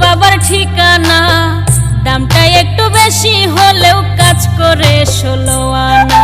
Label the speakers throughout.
Speaker 1: বাবার ঠিকানা। দামটা একটু বেশি হলেও কাজ করে ষোলো আনা।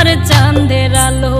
Speaker 1: আমার চাঁদের আলো।